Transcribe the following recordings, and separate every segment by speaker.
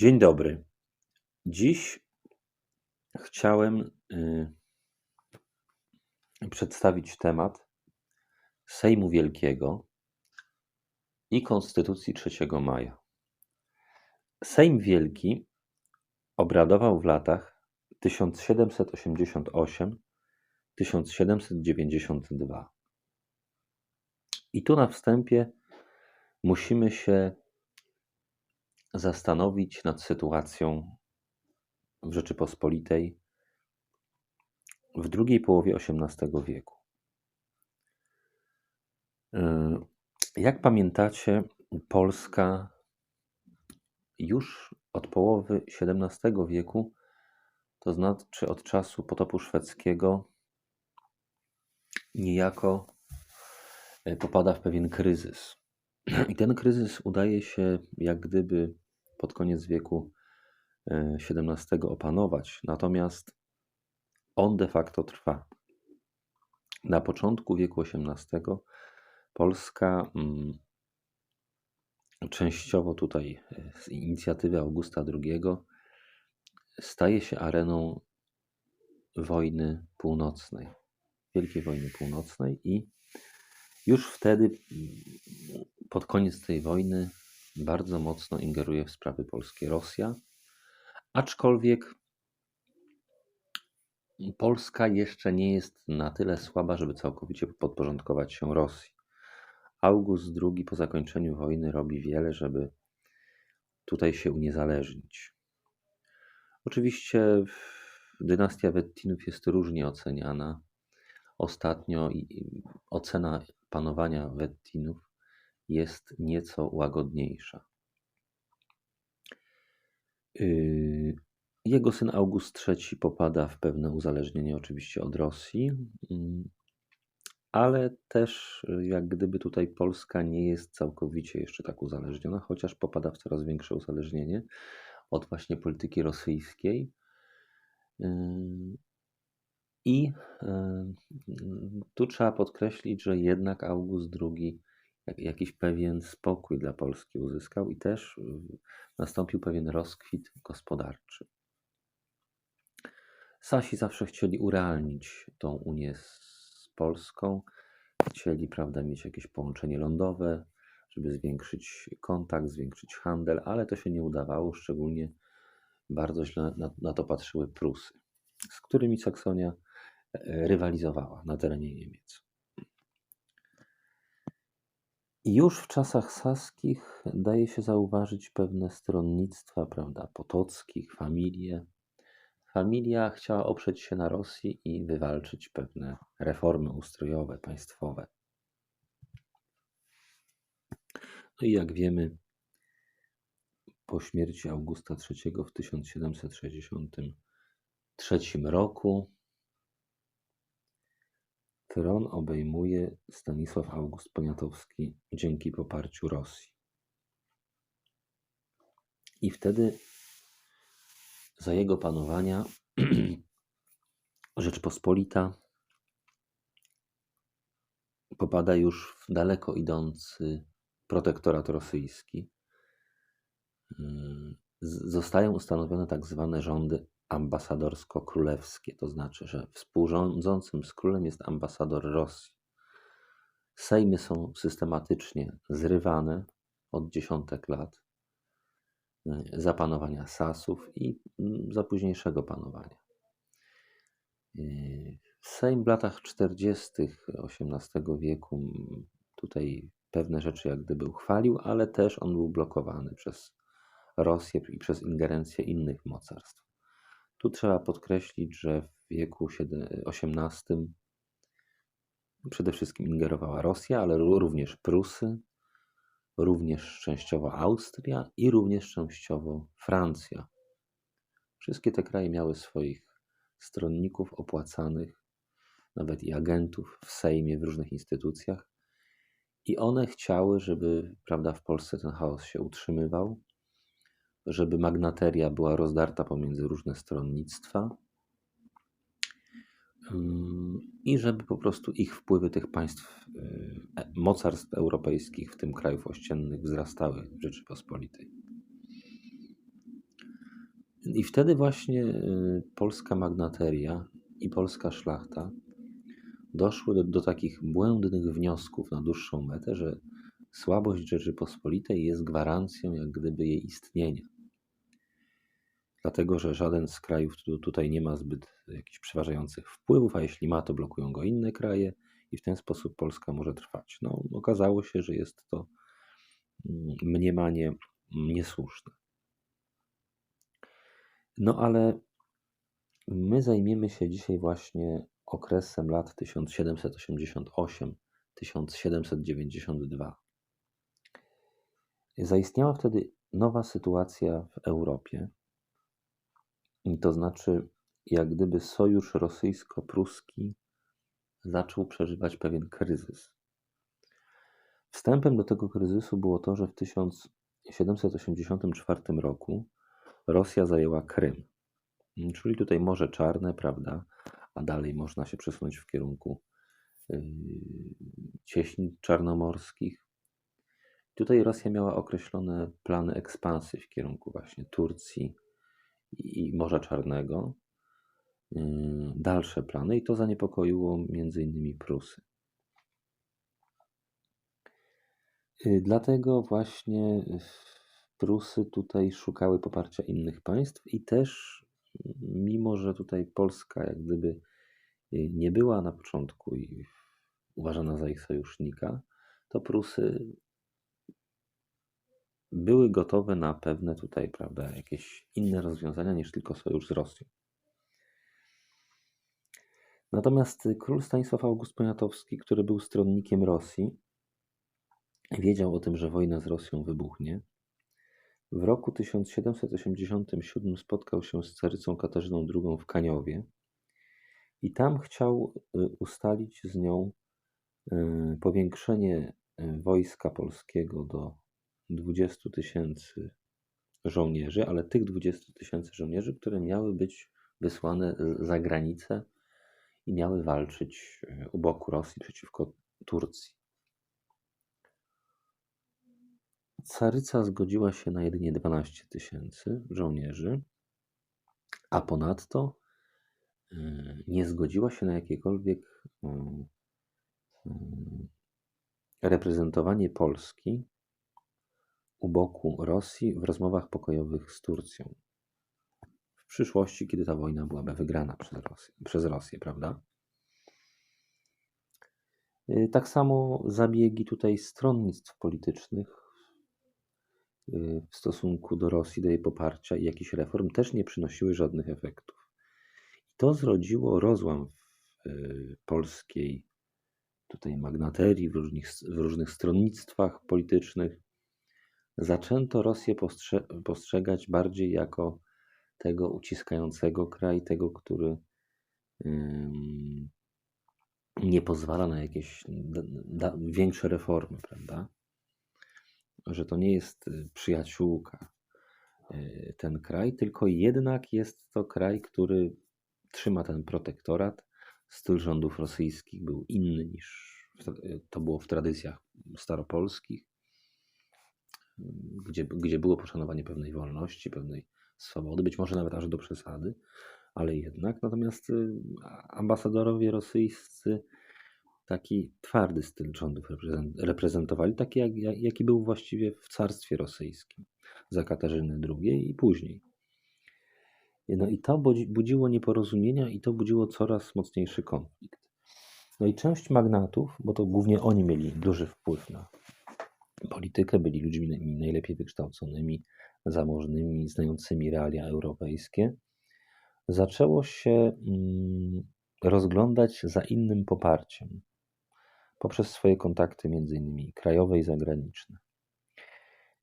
Speaker 1: Dzień dobry. Dziś chciałem y, przedstawić temat Sejmu Wielkiego i Konstytucji 3 maja. Sejm Wielki obradował w latach 1788-1792. I tu na wstępie musimy się zastanowić nad sytuacją w Rzeczypospolitej w drugiej połowie XVIII wieku. Yy, jak pamiętacie, Polska już od połowy XVII wieku, to znaczy od czasu potopu szwedzkiego, niejako yy, popada w pewien kryzys. I ten kryzys udaje się jak gdyby pod koniec wieku XVII e, opanować, natomiast on de facto trwa. Na początku wieku XVIII Polska mm, częściowo tutaj e, z inicjatywy Augusta II staje się areną wojny północnej, Wielkiej Wojny Północnej i już wtedy pod koniec tej wojny bardzo mocno ingeruje w sprawy polskie Rosja, aczkolwiek Polska jeszcze nie jest na tyle słaba, żeby całkowicie podporządkować się Rosji. August II po zakończeniu wojny robi wiele, żeby tutaj się uniezależnić. Oczywiście dynastia Wettinów jest różnie oceniana. Ostatnio ocena panowania Wettinów jest nieco łagodniejsza. Yy, jego syn August III popada w pewne uzależnienie oczywiście od Rosji, mm, ale też jak gdyby tutaj Polska nie jest całkowicie jeszcze tak uzależniona, chociaż popada w coraz większe uzależnienie od właśnie polityki rosyjskiej. Yy, I yy, tu trzeba podkreślić, że jednak August II jakiś pewien spokój dla Polski uzyskał i też y, nastąpił pewien rozkwit gospodarczy. Sasi zawsze chcieli urealnić tą Unię z Polską, chcieli prawda, mieć jakieś połączenie lądowe, żeby zwiększyć kontakt, zwiększyć handel, ale to się nie udawało, szczególnie bardzo źle na, na to patrzyły Prusy, z którymi Saksonia e, rywalizowała na terenie Niemiec. Już w czasach saskich daje się zauważyć pewne stronnictwa, prawda, potockich, familie. Familia chciała oprzeć się na Rosji i wywalczyć pewne reformy ustrojowe, państwowe. No i jak wiemy, po śmierci Augusta III w 1763 roku Tron obejmuje Stanisław August Poniatowski dzięki poparciu Rosji. I wtedy za jego panowania Rzeczpospolita popada już w daleko idący protektorat rosyjski. Zostają ustanowione tak zwane rządy ambasadorsko-królewskie, to znaczy, że współrządzącym z królem jest ambasador Rosji. Sejmy są systematycznie zrywane od dziesiątek lat y, za panowania Sasów i mm, za późniejszego panowania. Y, Sejm w latach 40. XVIII wieku mm, tutaj pewne rzeczy jak gdyby uchwalił, ale też on był blokowany przez Rosję i przez ingerencję innych mocarstw. Tu trzeba podkreślić, że w wieku XVIII przede wszystkim ingerowała Rosja, ale również Prusy, również częściowo Austria i również częściowo Francja. Wszystkie te kraje miały swoich stronników opłacanych, nawet i agentów w Sejmie, w różnych instytucjach. I one chciały, żeby prawda, w Polsce ten chaos się utrzymywał, żeby magnateria była rozdarta pomiędzy różne stronnictwa i żeby po prostu ich wpływy tych państw, e, mocarstw europejskich, w tym krajów ościennych, wzrastały w Rzeczypospolitej. I wtedy właśnie y, polska magnateria i polska szlachta doszły do, do takich błędnych wniosków na dłuższą metę, że słabość Rzeczypospolitej jest gwarancją jak gdyby jej istnienia. Dlatego, że żaden z krajów tutaj nie ma zbyt jakichś przeważających wpływów, a jeśli ma, to blokują go inne kraje i w ten sposób Polska może trwać. No, okazało się, że jest to mm, mniemanie niesłuszne. No ale my zajmiemy się dzisiaj właśnie okresem lat 1788-1792. Zaistniała wtedy nowa sytuacja w Europie, to znaczy, jak gdyby sojusz rosyjsko-pruski zaczął przeżywać pewien kryzys. Wstępem do tego kryzysu było to, że w 1784 roku Rosja zajęła Krym, czyli tutaj Morze Czarne, prawda, a dalej można się przesunąć w kierunku yy, cieśni czarnomorskich. Tutaj Rosja miała określone plany ekspansji w kierunku właśnie Turcji i Morza Czarnego. Yy, dalsze plany i to zaniepokoiło między innymi Prusy. Yy, dlatego właśnie Prusy tutaj szukały poparcia innych państw i też, mimo że tutaj Polska jak gdyby y, nie była na początku i uważana za ich sojusznika, to Prusy były gotowe na pewne tutaj, prawda, jakieś inne rozwiązania niż tylko sojusz z Rosją. Natomiast król Stanisław August Poniatowski, który był stronnikiem Rosji, wiedział o tym, że wojna z Rosją wybuchnie w roku 1787 spotkał się z carycą Katarzyną II w Kaniowie i tam chciał y, ustalić z nią y, powiększenie y, wojska polskiego do 20 tysięcy żołnierzy, ale tych 20 tysięcy żołnierzy, które miały być wysłane za granicę i miały walczyć u boku Rosji przeciwko Turcji. Caryca zgodziła się na jedynie 12 tysięcy żołnierzy, a ponadto e, nie zgodziła się na jakiekolwiek e, e, reprezentowanie Polski u boku Rosji w rozmowach pokojowych z Turcją. W przyszłości, kiedy ta wojna byłaby wygrana przez Rosję, przez Rosję prawda? Tak samo zabiegi tutaj stronnictw politycznych Y, w stosunku do Rosji, do jej poparcia i jakichś reform też nie przynosiły żadnych efektów. I to zrodziło rozłam w y, polskiej tutaj magnaterii, w różnych, w różnych stronnictwach politycznych. Zaczęto Rosję postrze postrzegać bardziej jako tego uciskającego kraj, tego, który nie pozwala na jakieś większe reformy, prawda? że to nie jest y, przyjaciółka y, ten kraj, tylko jednak jest to kraj, który trzyma ten protektorat. Styl rządów rosyjskich był inny niż y, to było w tradycjach staropolskich, gdzie, gdzie było poszanowanie pewnej wolności, pewnej swobody, być może nawet aż do przesady, ale jednak. Natomiast ambasadorowie rosyjscy taki twardy styl rządów reprezentowali, taki jak, jaki był właściwie w carstwie rosyjskim za Katarzyny II i później. No i to budziło nieporozumienia i to budziło coraz mocniejszy konflikt. No i część magnatów, bo to głównie oni mieli duży wpływ na politykę, byli ludźmi najlepiej wykształconymi, zamożnymi, znającymi realia europejskie, zaczęło się mm, rozglądać za innym poparciem poprzez swoje kontakty, między innymi krajowe i zagraniczne.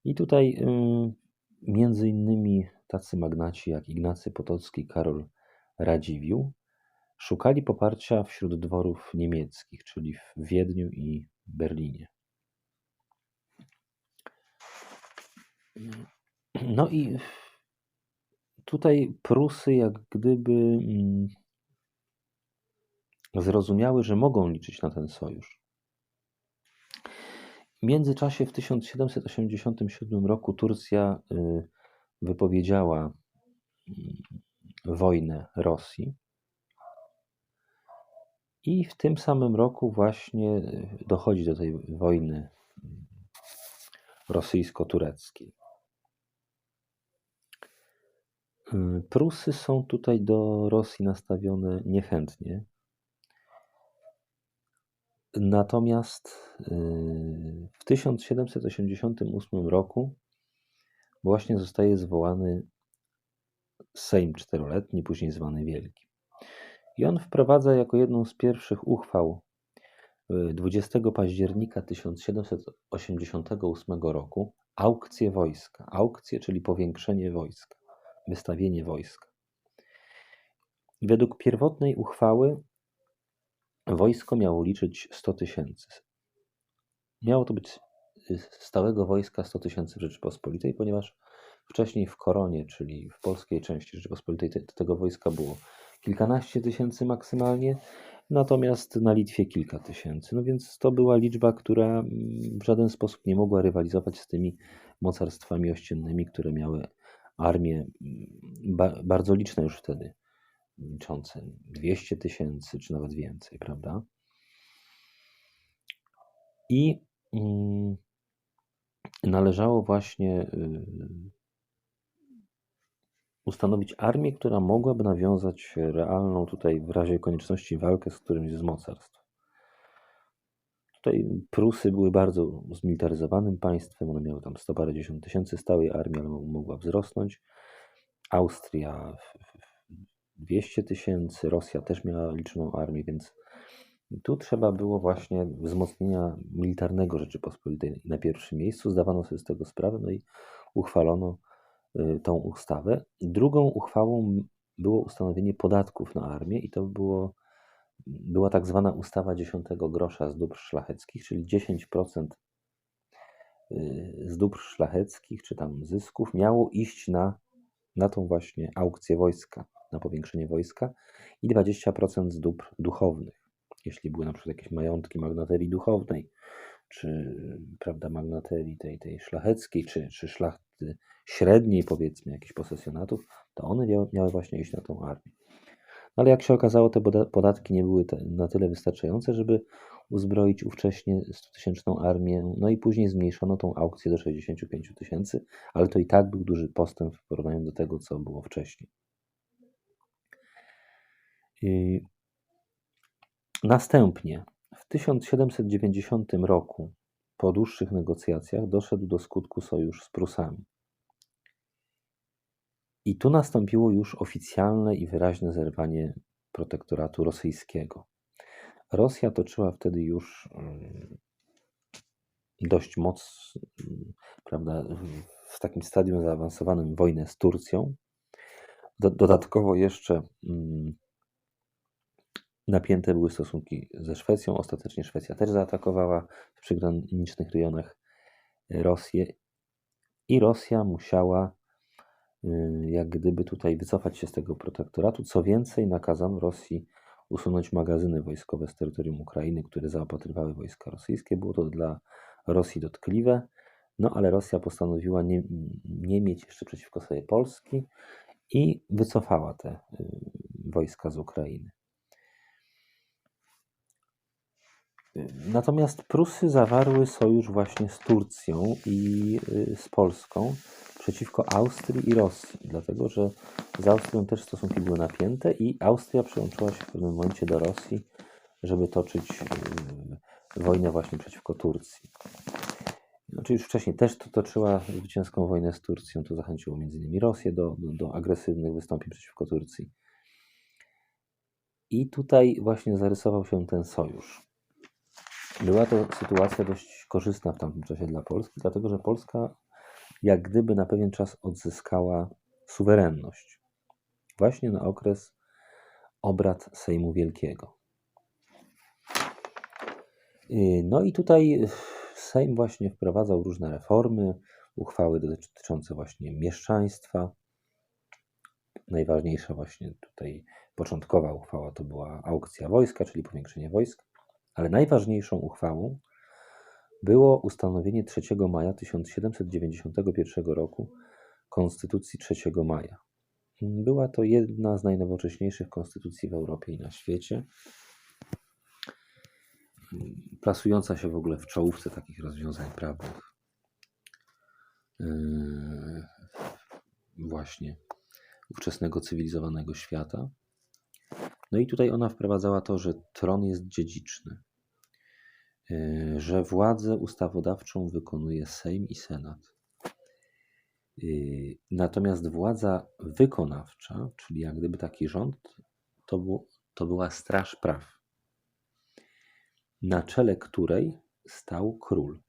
Speaker 1: I tutaj y, między innymi tacy magnaci jak Ignacy Potocki, Karol Radziwiłł szukali poparcia wśród dworów niemieckich, czyli w Wiedniu i Berlinie. No i tutaj Prusy jak gdyby mm, zrozumiały, że mogą liczyć na ten sojusz. W międzyczasie w 1787 roku Turcja y, wypowiedziała wojnę Rosji. I w tym samym roku właśnie dochodzi do tej wojny rosyjsko-tureckiej. Prusy są tutaj do Rosji nastawione niechętnie. Natomiast yy, w 1788 roku właśnie zostaje zwołany Sejm Czteroletni, później zwany Wielki. I on wprowadza jako jedną z pierwszych uchwał 20 yy, października 1788 roku aukcję wojska. Aukcję, czyli powiększenie wojska, wystawienie wojska. Według pierwotnej uchwały Wojsko miało liczyć 100 tysięcy. Miało to być y, stałego wojska 100 tysięcy w Rzeczypospolitej, ponieważ wcześniej w Koronie, czyli w polskiej części Rzeczypospolitej, te, tego wojska było kilkanaście tysięcy maksymalnie, natomiast na Litwie kilka tysięcy. No więc to była liczba, która mm, w żaden sposób nie mogła rywalizować z tymi mocarstwami ościennymi, które miały armie mm, ba bardzo liczne już wtedy liczące 200 tysięcy, czy nawet więcej, prawda? I mm, należało właśnie y, ustanowić armię, która mogłaby nawiązać realną tutaj w razie konieczności walkę z którymś z mocarstw. Tutaj Prusy były bardzo zmilitaryzowanym państwem, one miały tam sto parędziesiąt tysięcy stałej armii, ale mogła wzrosnąć. Austria 200 tysięcy, Rosja też miała liczną armię, więc tu trzeba było właśnie wzmocnienia militarnego Rzeczypospolitej na pierwszym miejscu. Zdawano sobie z tego sprawę, no i uchwalono y, tą ustawę. Drugą uchwałą było ustanowienie podatków na armię i to było, była tak zwana ustawa 10 grosza z dóbr szlacheckich, czyli 10% y, z dóbr szlacheckich, czy tam zysków miało iść na, na tą właśnie aukcję wojska na powiększenie wojska i 20% z dóbr duchownych. Jeśli były na przykład jakieś majątki magnaterii duchownej, czy prawda, magnaterii tej, tej szlacheckiej, czy, czy szlachty średniej, powiedzmy, jakichś posesjonatów, to one miały właśnie iść na tą armię. Ale jak się okazało, te podatki nie były na tyle wystarczające, żeby uzbroić ówcześnie 100-tysięczną armię, no i później zmniejszono tą aukcję do 65 tysięcy, ale to i tak był duży postęp w porównaniu do tego, co było wcześniej. Następnie w 1790 roku, po dłuższych negocjacjach, doszedł do skutku sojusz z Prusami. I tu nastąpiło już oficjalne i wyraźne zerwanie protektoratu rosyjskiego. Rosja toczyła wtedy już mm, dość mocno, prawda, w takim stadium zaawansowanym wojnę z Turcją. Dodatkowo jeszcze mm, Napięte były stosunki ze Szwecją. Ostatecznie Szwecja też zaatakowała w przygranicznych rejonach Rosję i Rosja musiała jak gdyby tutaj wycofać się z tego protektoratu. Co więcej, nakazano Rosji usunąć magazyny wojskowe z terytorium Ukrainy, które zaopatrywały wojska rosyjskie. Było to dla Rosji dotkliwe, no ale Rosja postanowiła nie, nie mieć jeszcze przeciwko sobie Polski i wycofała te wojska z Ukrainy. Natomiast Prusy zawarły sojusz właśnie z Turcją i y, z Polską przeciwko Austrii i Rosji, dlatego że z Austrią też stosunki były napięte i Austria przyłączyła się w pewnym momencie do Rosji, żeby toczyć y, wojnę właśnie przeciwko Turcji. Znaczy już wcześniej też to toczyła zwycięską wojnę z Turcją, to zachęciło m.in. Rosję do, do, do agresywnych wystąpień przeciwko Turcji. I tutaj właśnie zarysował się ten sojusz. Była to sytuacja dość korzystna w tamtym czasie dla Polski, dlatego że Polska jak gdyby na pewien czas odzyskała suwerenność. Właśnie na okres obrad Sejmu Wielkiego. Y, no i tutaj Sejm właśnie wprowadzał różne reformy, uchwały dotyczące właśnie mieszczaństwa. Najważniejsza właśnie tutaj początkowa uchwała to była aukcja wojska, czyli powiększenie wojsk ale najważniejszą uchwałą było ustanowienie 3 maja 1791 roku Konstytucji 3 maja. Była to jedna z najnowocześniejszych konstytucji w Europie i na świecie, plasująca się w ogóle w czołówce takich rozwiązań prawnych. Yy, Właśnie ówczesnego cywilizowanego świata. No i tutaj ona wprowadzała to, że tron jest dziedziczny, że władzę ustawodawczą wykonuje Sejm i Senat. Yy, Natomiast władza wykonawcza, czyli jak gdyby taki rząd, to, było, to była straż praw, na czele której stał król.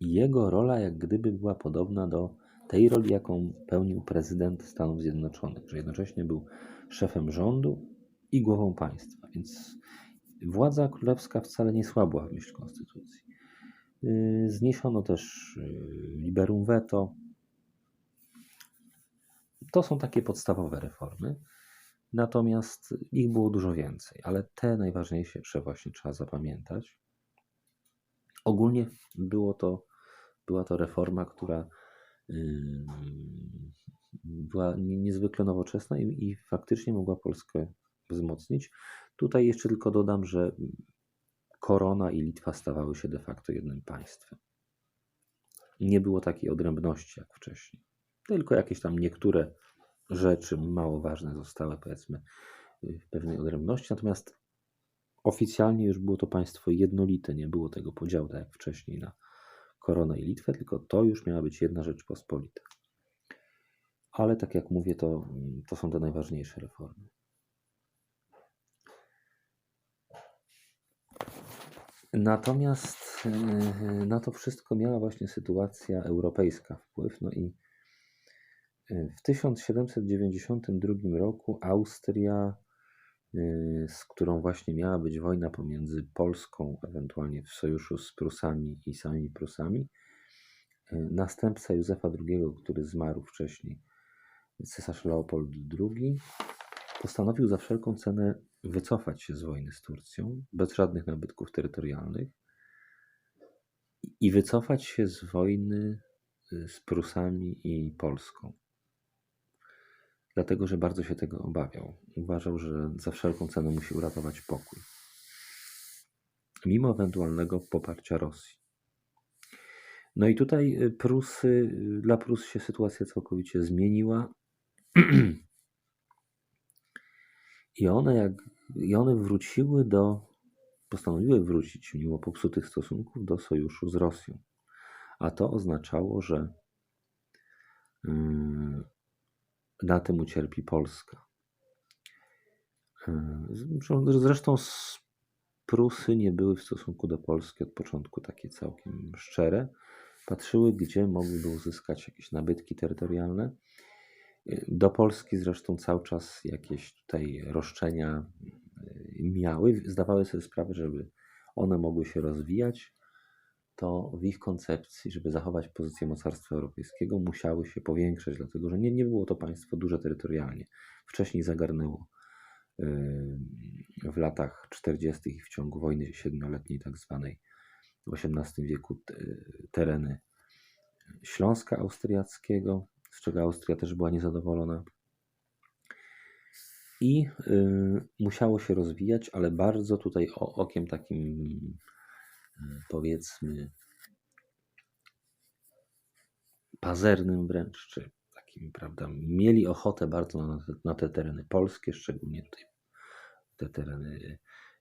Speaker 1: I jego rola jak gdyby była podobna do tej roli, jaką pełnił prezydent Stanów Zjednoczonych, że jednocześnie był szefem rządu i głową państwa. Więc władza królewska wcale nie słabła w myśl konstytucji. Yy, Zniesiono też yy, liberum veto. To są takie podstawowe reformy. Natomiast ich było dużo więcej, ale te najważniejsze właśnie trzeba zapamiętać. Ogólnie było to, była to reforma, która ym, była nie- niezwykle nowoczesna i, i faktycznie mogła Polskę wzmocnić. Tutaj jeszcze tylko dodam, że Korona i Litwa stawały się de facto jednym państwem. Nie było takiej odrębności jak wcześniej. Tylko jakieś tam niektóre rzeczy mało ważne zostały, powiedzmy, w pewnej odrębności. Natomiast oficjalnie już było to państwo jednolite, nie było tego podziału, tak jak wcześniej na Koronę i Litwę, tylko to już miała być jedna Rzeczpospolita. Ale tak jak mówię, to, to są te najważniejsze reformy. Natomiast yy, na to wszystko miała właśnie sytuacja europejska wpływ. No i yy, w 1792 roku Austria, yy, z którą właśnie miała być wojna pomiędzy Polską, ewentualnie w sojuszu z Prusami i samymi Prusami, następca Józefa II, który zmarł wcześniej, cesarz Leopold II, postanowił za wszelką cenę wycofać się z wojny z Turcją, bez żadnych nabytków terytorialnych, i wycofać się z wojny y, z Prusami i Polską. Dlatego, że bardzo się tego obawiał. Uważał, że za wszelką cenę musi uratować pokój. Mimo ewentualnego poparcia Rosji. No i tutaj y, Prusy, y, dla Prus się sytuacja całkowicie zmieniła. I one, jak, I one wróciły do, postanowiły wrócić, mimo popsutych stosunków, do sojuszu z Rosją. A to oznaczało, że mm, na tym ucierpi Polska. Yy, Zresztą Prusy nie były w stosunku do Polski od początku takie całkiem szczere. Patrzyły, gdzie mogłyby uzyskać jakieś nabytki terytorialne. Do Polski zresztą cały czas jakieś tutaj roszczenia yy, miały. Zdawały sobie sprawę, żeby one mogły się rozwijać, to w ich koncepcji, żeby zachować pozycję mocarstwa europejskiego, musiały się powiększać, dlatego że nie, nie było to państwo duże terytorialnie. Wcześniej zagarnęło yy, w latach 40. i w ciągu wojny siedmioletniej, tak zwanej w XVIII wieku, te- tereny Śląska Austriackiego, z czego Austria też była niezadowolona. I yy, musiało się rozwijać, ale bardzo tutaj o, okiem takim, yy, powiedzmy, pazernym wręcz, czy takim, prawda, mieli ochotę bardzo na te, na te tereny polskie, szczególnie tutaj te tereny,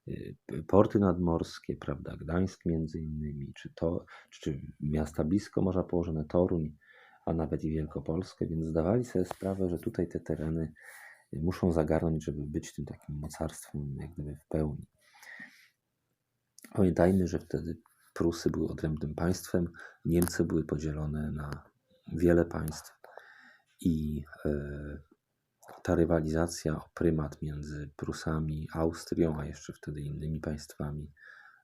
Speaker 1: y, porty nadmorskie, prawda, Gdańsk między innymi, czy to, czy miasta blisko morza położone, Toruń, a nawet i Wielkopolskę, więc zdawali sobie sprawę, że tutaj te tereny muszą zagarnąć, żeby być tym takim mocarstwem jak gdyby w pełni. Pamiętajmy, że wtedy Prusy były odrębnym państwem, Niemcy były podzielone na wiele państw i e, ta rywalizacja o prymat między Prusami, Austrią, a jeszcze wtedy innymi państwami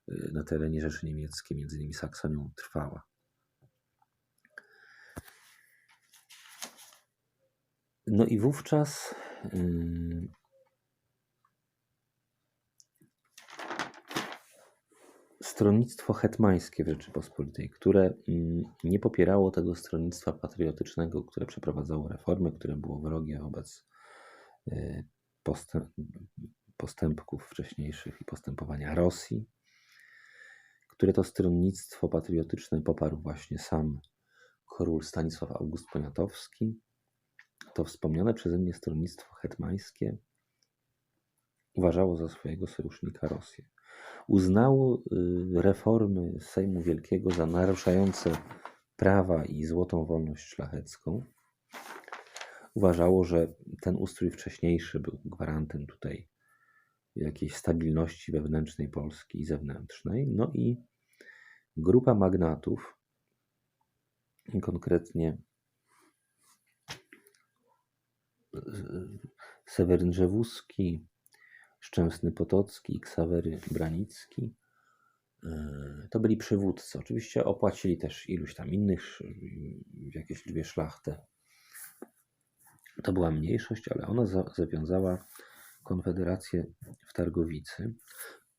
Speaker 1: e, na terenie Rzeszy Niemieckiej, między innymi Saksonią, trwała. No i wówczas stronnictwo hetmańskie w Rzeczypospolitej, które nie popierało tego stronnictwa patriotycznego, które przeprowadzało reformy, które było wrogie wobec y, postęp, postępków wcześniejszych i postępowania Rosji, które to stronnictwo patriotyczne poparł właśnie sam król Stanisław August Poniatowski. To wspomniane przeze mnie stronnictwo hetmańskie uważało za swojego sojusznika Rosję. Uznało y, reformy Sejmu Wielkiego za naruszające prawa i złotą wolność szlachecką. Uważało, że ten ustrój wcześniejszy był gwarantem tutaj jakiejś stabilności wewnętrznej Polski i zewnętrznej. No i grupa magnatów, konkretnie Seweryn Rzewuski, Szczęsny Potocki Ksawery Branicki, to byli przywódcy. Oczywiście opłacili też iluś tam innych, w jakiejś liczbie szlachtę. To była mniejszość, ale ona zawiązała konfederację w Targowicy.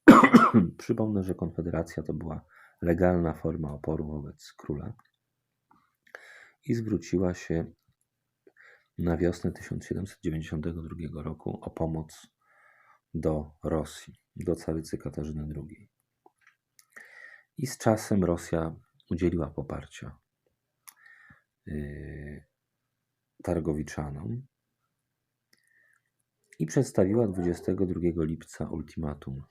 Speaker 1: Przypomnę, że konfederacja to była legalna forma oporu wobec króla i zwróciła się na wiosnę 1792 roku o pomoc do Rosji, do carycy Katarzyny II. I z czasem Rosja udzieliła poparcia yy, Targowiczanom i przedstawiła 22 lipca ultimatum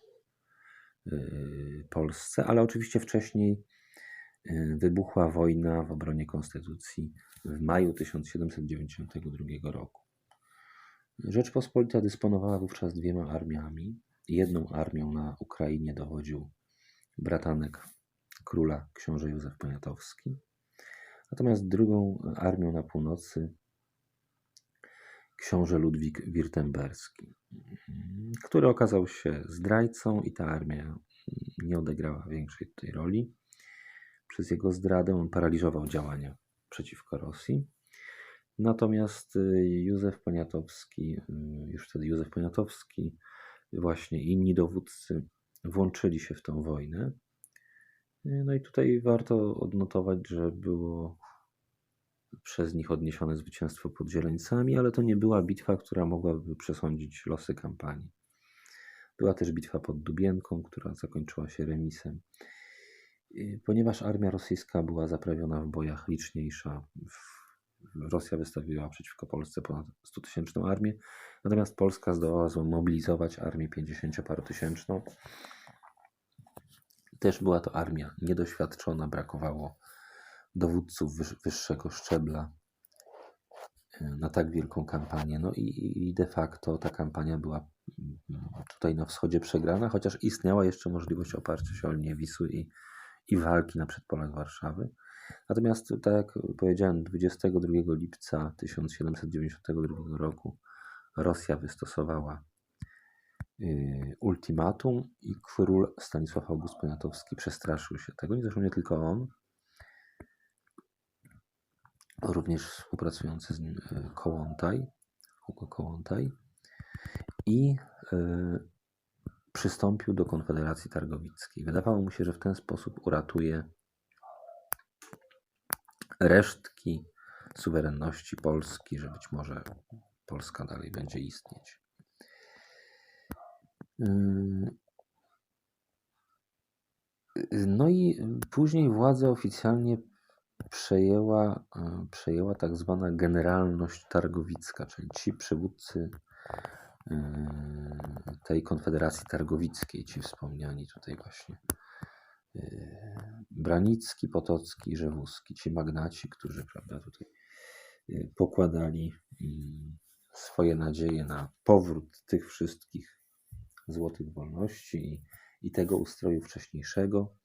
Speaker 1: yy, Polsce, ale oczywiście wcześniej wybuchła wojna w obronie konstytucji w maju 1792 roku. Rzeczpospolita dysponowała wówczas dwiema armiami. Jedną armią na Ukrainie dowodził bratanek króla książę Józef Poniatowski, natomiast drugą armią na północy książę Ludwik Wirtemberski, który okazał się zdrajcą i ta armia nie odegrała większej tej roli. Przez jego zdradę on paraliżował działania przeciwko Rosji. Natomiast y, Józef Poniatowski, y, już wtedy Józef Poniatowski, właśnie inni dowódcy włączyli się w tę wojnę. Y, no i tutaj warto odnotować, że było przez nich odniesione zwycięstwo pod Zieleńcami, ale to nie była bitwa, która mogłaby przesądzić losy kampanii. Była też bitwa pod Dubienką, która zakończyła się remisem. Ponieważ armia rosyjska była zaprawiona w bojach liczniejsza, Rosja wystawiła przeciwko Polsce ponad 100-tysięczną armię, natomiast Polska zdołała zmobilizować armię 50-parotysięczną. Też była to armia niedoświadczona, brakowało dowódców wyższego szczebla e, na tak wielką kampanię. No i, i de facto ta kampania była mm, tutaj na wschodzie przegrana, chociaż istniała jeszcze możliwość oparcia się o linię Wisły i, i walki na przedpolach Warszawy. Natomiast, tak jak powiedziałem, 22 lipca 1792 roku Rosja wystosowała y, ultimatum i król Stanisław August Poniatowski przestraszył się tego. Nie zresztą nie tylko on, również współpracujący z nim y, Kołątaj, Hugo Kołątaj i y, przystąpił do Konfederacji Targowickiej. Wydawało mu się, że w ten sposób uratuje resztki suwerenności Polski, że być może Polska dalej będzie istnieć. No i później władzę oficjalnie przejęła, przejęła tak zwana generalność targowicka, czyli ci przywódcy tej konfederacji targowickiej, ci wspomniani tutaj właśnie E, Branicki, Potocki, Rzewuski, ci magnaci, którzy prawda, tutaj e, pokładali swoje nadzieje na powrót tych wszystkich złotych wolności i, i tego ustroju wcześniejszego.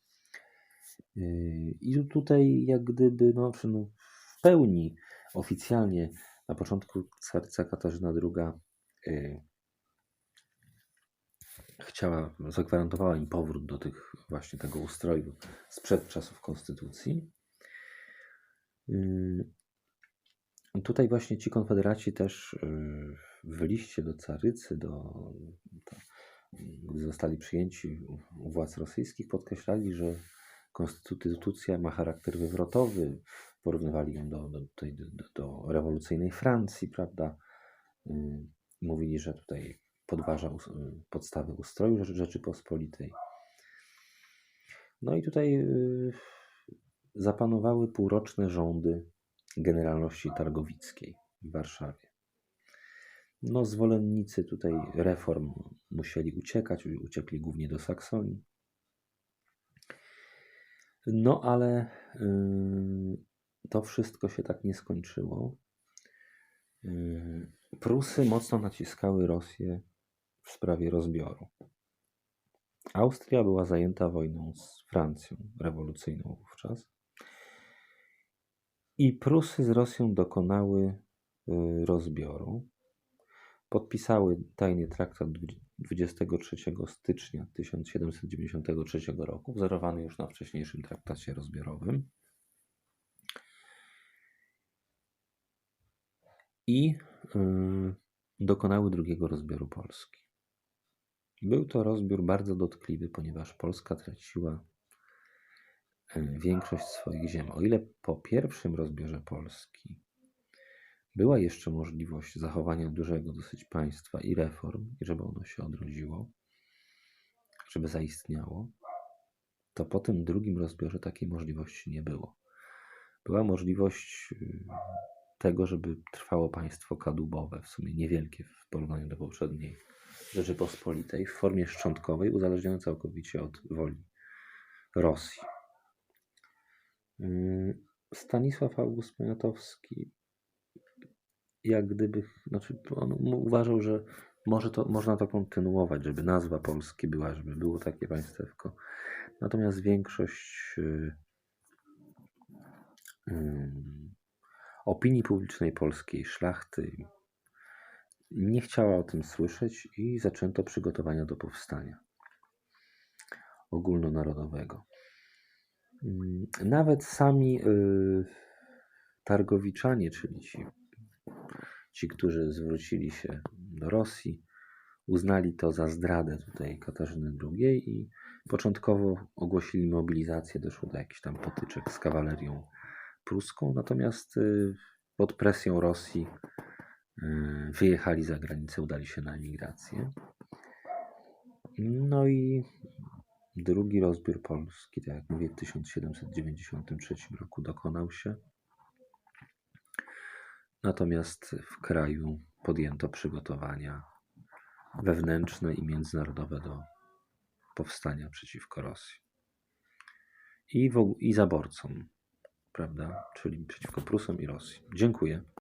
Speaker 1: I tutaj jak gdyby no, no, w pełni oficjalnie na początku carca Katarzyna II chciała, zagwarantowała im powrót do tych właśnie tego ustroju sprzed czasów konstytucji. Yy, tutaj właśnie ci konfederaci też yy, w liście do carycy, do, do, gdy zostali przyjęci u władz rosyjskich, podkreślali, że konstytucja ma charakter wywrotowy. Porównywali ją do, do, do, do rewolucyjnej Francji, prawda? Yy, mówili, że tutaj podważa podstawy ustroju Rzeczy- Rzeczypospolitej. No i tutaj y, zapanowały półroczne rządy generalności targowickiej w Warszawie. No, zwolennicy tutaj reform musieli uciekać, uciekli głównie do Saksonii. No, ale y, to wszystko się tak nie skończyło. Y, Prusy mocno naciskały Rosję w sprawie rozbioru. Austria była zajęta wojną z Francją rewolucyjną wówczas. I Prusy z Rosją dokonały y, rozbioru. Podpisały tajny traktat dwu- 23 stycznia 1793 roku, wzorowany już na wcześniejszym traktacie rozbiorowym. I y, dokonały drugiego rozbioru Polski. Był to rozbiór bardzo dotkliwy, ponieważ Polska traciła y, większość swoich ziem. O ile po pierwszym rozbiorze Polski była jeszcze możliwość zachowania dużego dosyć państwa i reform, i żeby ono się odrodziło, żeby zaistniało, to po tym drugim rozbiorze takiej możliwości nie było. Była możliwość y, tego, żeby trwało państwo kadubowe, w sumie niewielkie w porównaniu do poprzedniej Rzeczypospolitej, w formie szczątkowej, uzależnione całkowicie od woli Rosji. Y, Stanisław August Poniatowski jak gdyby, znaczy on uważał, że może to, można to kontynuować, żeby nazwa Polski była, żeby było takie państewko. Natomiast większość y, ym, opinii publicznej polskiej, szlachty nie chciała o tym słyszeć i zaczęto przygotowania do powstania ogólnonarodowego. Ym, Nawet sami y, targowiczanie, czyli ci ci, którzy zwrócili się do Rosji, uznali to za zdradę tutaj Katarzyny II i początkowo ogłosili mobilizację. Doszło do jakichś tam potyczek z kawalerią pruską, natomiast y, pod presją Rosji wyjechali za granicę, udali się na emigrację. No i drugi rozbiór Polski, tak jak mówię, w 1793 roku dokonał się. Natomiast w kraju podjęto przygotowania wewnętrzne i międzynarodowe do powstania przeciwko Rosji. I, w, i zaborcom, prawda? Czyli przeciwko Prusom i Rosji. Dziękuję.